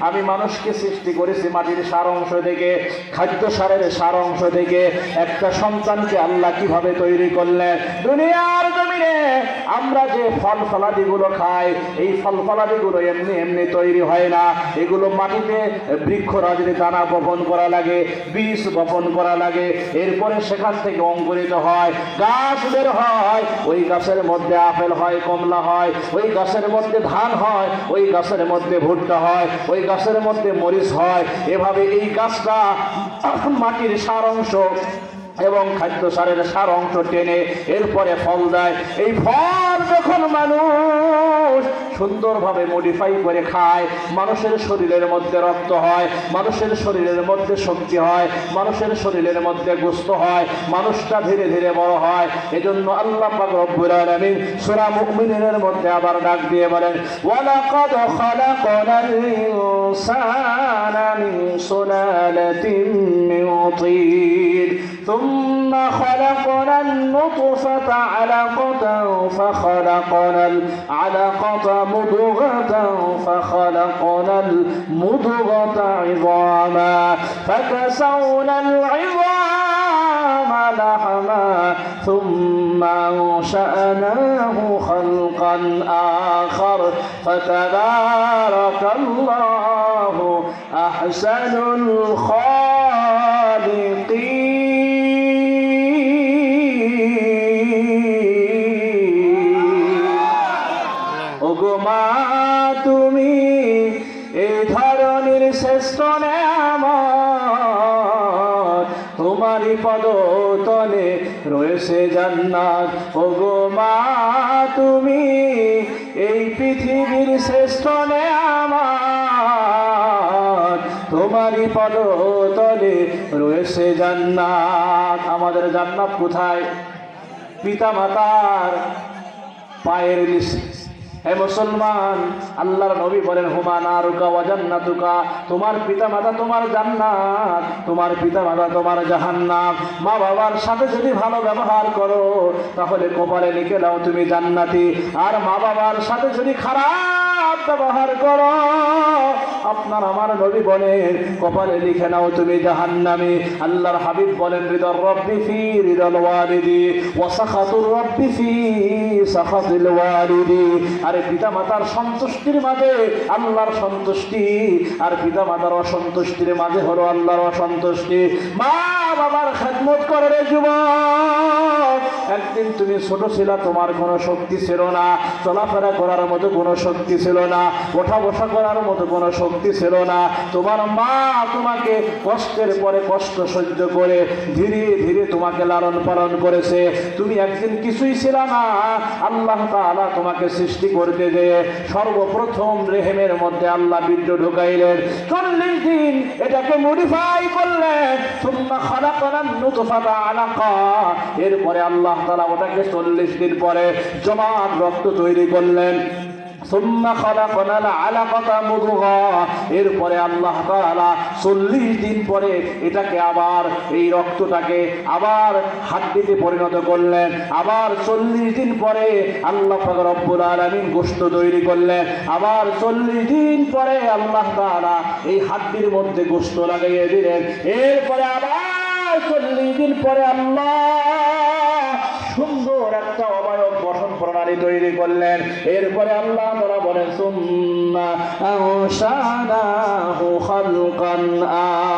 আমি মানুষকে সৃষ্টি করেছি মাটির সার অংশ থেকে, খাদ্য সারের সার অংশ থেকে। একটা সন্তানকে আল্লাহ কীভাবে তৈরি করলেন? দুনিয়ার জমিনে আমরা যে ফল ফলাদিগুলো খাই, এই ফল ফলাদিগুলো এমনি এমনি তৈরি হয় না। এগুলো মাটিতে বৃক্ষ রাজনী দানা বপন করা লাগে, বীজ বপন করা লাগে। এরপরে সেখান থেকে অঙ্কুরিত হয়, গাছ বের হয়, ওই গাছের মধ্যে আপেল হয়, কমলা হয়, ওই গাছের মধ্যে ধান হয়, ওই গাছের মধ্যে ভুট্টা হয়, ওই গাছের মধ্যে মরিচ হয়। এভাবে এই গাছটা মাটির সার অংশ এবং খাদ্য সারের সার অংশ টেনে এরপরে ফল দেয়। এই ফল যখন মানুষ সুন্দরভাবে মডিফাই করে খায়, মানুষের শরীরের মধ্যে রক্ত হয়, মানুষের শরীরের মধ্যে শক্তি হয়, মানুষের শরীরের মধ্যে গুস্ত হয়, মানুষটা ধীরে ধীরে বড় হয়। এজন্য আল্লাহ পাক রব্বুল আলামিন সূরা মধ্যে আবার ডাক দিয়ে বলেন, ওয়ালাকাদ খালাকনাল ইনসানা মিন সুলালাতিন طين ثم خلقنا النطفة علقة فخلقنا العلقة مضغة فخلقنا المضغة عظاما. فكسونا العظام لحما ثم أنشأناه خلقا آخر. فتبارك الله أحسن الخالقين ওগো শ্রেষ্ঠ নেয়ামত। তোমারই রয়েছে জান্নাত। ওগো মা তুমি এই পৃথিবীর শ্রেষ্ঠ নেয়ামত। তোমারই পদ তলে রয়েছে জান্নাত। আমাদের জান্নাত কোথায়? পিতা মাতার পায়ের নিচে। হে মুসলমান, আল্লাহর নবী বলেন হুমানা রুকা ওয়াজান্নাতুকা তোমার পিতা মাতা তোমার জান্নাত, তোমার পিতা মাতা তোমার জাহান্নাম। মা বাবার সাথে যদি ভালো ব্যবহার করো, তাহলে কপালে লিখে দাও, তুমি জান্নাতি। আর মা বাবার সাথে যদি খারাপ ব্যবহার করো। আপনার আমার নবী বলেন কপালে লিখে নাও তুমি জাহান্নামে। আল্লাহর হাবিব বলেন হৃদর রব্বি ফি হৃদল ওয়ালিদি ওয়াসাখাতুর রব্বি ফি, সাখাতিল ওয়ালিদি। আরে পিতা মাতার সন্তুষ্টির মাঝে আল্লাহর সন্তুষ্টি, আর পিতা মাতার অসন্তুষ্টির মাঝে হলো আল্লাহর অসন্তুষ্টি। মা বাবার খেদমত করে রে যুবক। একদিন তুমি ছোট ছিলা, তোমার কোনো শক্তি ছিল না। চলাফেরা করার মতো কোনো শক্তি ছিল না। ওঠা বসা করার মতো কোনো শক্তি ছিল না। তোমার মা তোমাকে কষ্টের পরে কষ্ট সহ্য করে ধীরে ধীরে তোমাকে লালন পালন করেছে। তুমি একদিন কিছুই ছিল না। আল্লাহ তাআলা তোমাকে সৃষ্টি করতে যে সর্বপ্রথম রেহেমের মধ্যে আল্লাহ বীর্য ঢুকাইলেন। চল্লিশ দিন এটাকে মডিফাই করলেন। সুম্মা খালাকানান নুতফাতা আলাকা। এরপরে আল্লাহ ওটাকে চল্লিশ দিন পরে জমাট রক্ত তৈরি করলেন। এরপরে আল্লাহ চল্লিশ দিন পরে এটাকে আবার, এই রক্তটাকে আবার হাড্ডিতে পরিণত করলেন। আবার চল্লিশ দিন পরে আল্লাহ রব্বুল আলমিন গোষ্ঠ তৈরি করলেন। আবার চল্লিশ দিন পরে আল্লাহ তালা এই হাড্ডির মধ্যে গোষ্ঠ লাগিয়ে দিলেন। এরপরে আবার চল্লিশ দিন পরে আল্লাহ সুন্দর একটা অবয়ব গঠন প্রণালী তৈরি করলেন। এরপরে আল্লাহ তারা বলেন, সুম্মা আনশানাহু খালকান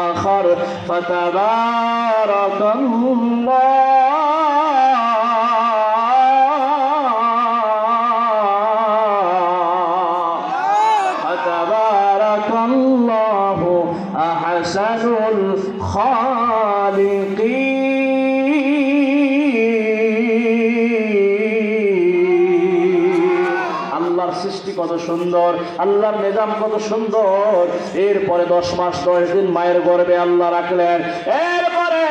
আখার, ফাতাবারাকাল্লাহ, ফাতাবারাকাল্লাহু আহসানুল সুন্দর, আল্লাহর নিজাম কত সুন্দর। এরপরে দশ মাস, দশ দিন মায়ের গর্বে আল্লাহ রাখলেন। এরপরে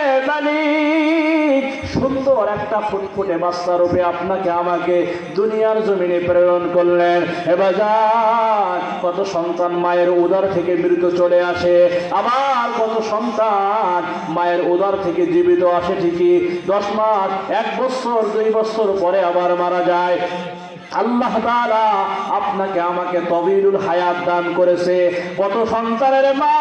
সুন্দর একটা ফুটফুটে বাচ্চা রূপে আপনাকে আমাকে দুনিয়ার জমিনে প্রেরণ করলেন। এবার কত সন্তান মায়ের উদর থেকে মৃত চলে আসে। আবার কত সন্তান মায়ের উদর থেকে জীবিত আসে ঠিকই। দশ মাস, এক বছর, দুই বছর পরে আবার মারা যায়। আল্লাহ তাআলা আপনাকে আমাকে তবিরুল হায়াত দান করেছে। কত সন্তানের মা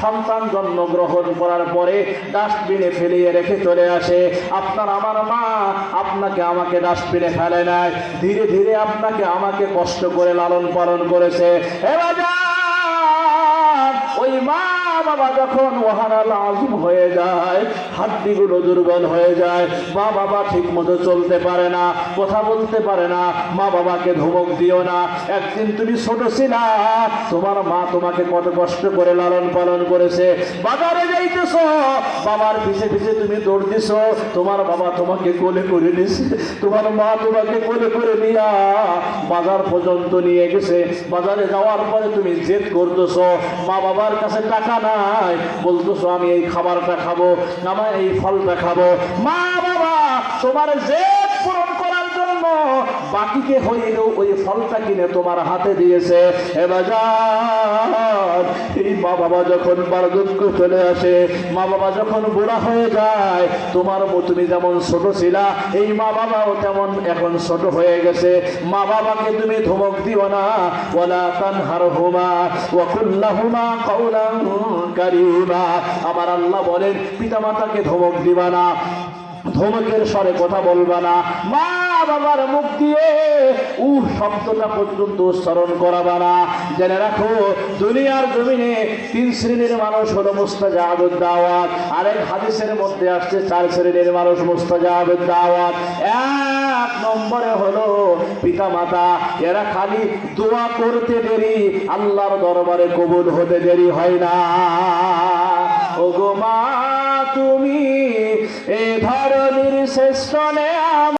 সন্তান জন্মগ্রহণ করার পরে ডাস্টবিনে ফেলিয়ে রেখে চলে আসে। আপনার আমার মা আপনাকে আমাকে ডাস্টবিনে ফেলে নেয়। ধীরে ধীরে আপনাকে আমাকে কষ্ট করে লালন পালন করেছে। এবার ওই মা বাবা যখন ওহারা লাজুম হয়ে যায়, হাড্ডিগুলো দুর্বল হয়ে যায়, মা বাবা ঠিক মতো চলতে পারে না, কথা বলতে পারে না, মা বাবাকে ধমক দিও না, একদিন তুমি ছোট ছিলা, তোমার মা তোমাকে কত কষ্ট করে লালন পালন করেছে, বাজারে যাইতেছ, বাবার পিছে পিছে তুমি দৌড় দিছ, তোমার বাবা তোমাকে কোলে করে নিছে, তোমার মা তোমাকে কোলে করে নিয়া বাজার পর্যন্ত নিয়ে গেছে, বাজারে যাওয়ার পরে তুমি জেদ করতেছ, মা বাবার কাছে টাকা নাই। বলতেছো আমি এই খাবারটা খাব আমার এই ফলটা খাব। মা বাবা তোমার জন্য বাকিকে হইলেও ওই ফলটা কিনে তোমার হাতে দিয়েছে। এবার এই মা বাবা যখন বার্ধক্য চলে আসে মা বাবা যখন বুড়া হয়ে যায়, তোমার তুমি যেমন ছোট ছিলা, এই মা বাবাও তেমন এখন ছোট হয়ে গেছে। মা বাবাকে তুমি ধমক দিও না। ওলা তানহার হুমা ওয়াকুল্লাহুমা কাউলান কারীমা। আমার আল্লাহ বলেন, পিতামাতাকে ধমক দিবা না। ধমকের স্বরে কথা বলবা না। মা বাবার মুখ দিয়ে উ শব্দটা পর্যন্ত উচ্চারণ করাবা না। জেনে রাখো, দুনিয়ার জমিনে তিন শ্রেণির মানুষ হলো মুস্তাজাবুদ দাওয়াত আরেক হাদিসের মধ্যে আসছে, চার শ্রেণির মানুষ মুস্তাজাবুদ দাওয়াত এক নম্বরে হলো পিতা মাতা এরা খালি দোয়া করতে দেরি, আল্লাহর দরবারে কবুল হতে দেরি হয় না। ওগো মা তুমি এ ধরনের শ্রেষ্ঠ নেয়া